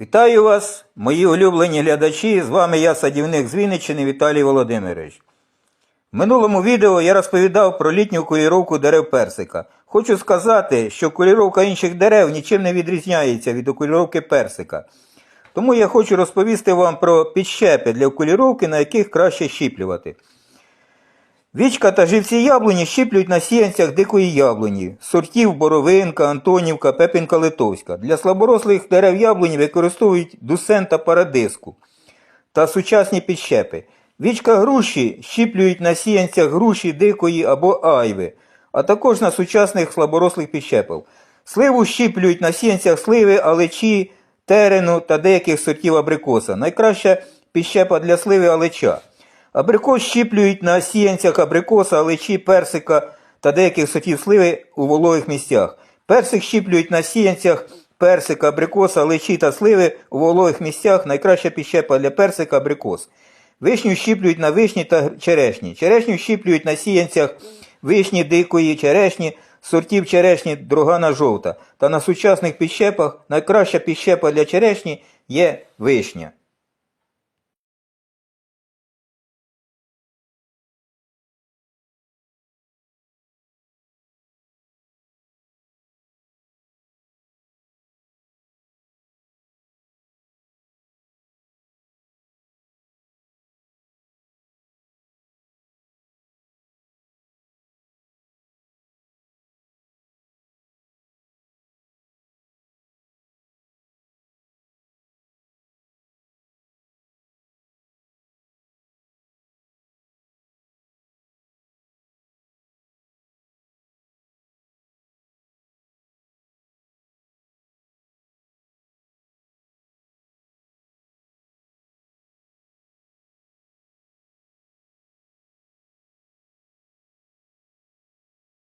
Вітаю вас, мої улюблені глядачі. З вами я, садівник з Вінниччини Віталій Володимирович. В минулому відео я розповідав про літню куліровку дерев персика. Хочу сказати, що куліровка інших дерев нічим не відрізняється від окуліровки персика. Тому я хочу розповісти вам про підщепи для окуліровки, на яких краще щіплювати. Вічка та живці яблуні щіплюють на сіянцях дикої яблуні, сортів боровинка, Антонівка, пепінка литовська. Для слаборослих дерев яблуні використовують дусен та парадиску та сучасні підщепи. Вічка груші щіплюють на сіянцях груші дикої або айви, а також на сучасних слаборослих підщепів. Сливу щіплюють на сіянцях сливи, алечі, терену та деяких сортів абрикоса. Найкраща підщепа для сливи алеча. Абрикос щіплюють на сіянцях абрикоса, алечі, персика та деяких сортів сливи у вологих місцях. Персик щіплюють на сіянцях персика, абрикоса, алечі та сливи у вологих місцях. Найкраща підщепа для персика абрикос. Вишню щіплюють на вишні та черешні. Черешню щіплюють на сіянцях вишні дикої черешні, сортів черешні другана жовта. Та на сучасних підщепах найкраща підщепа для черешні є вишня.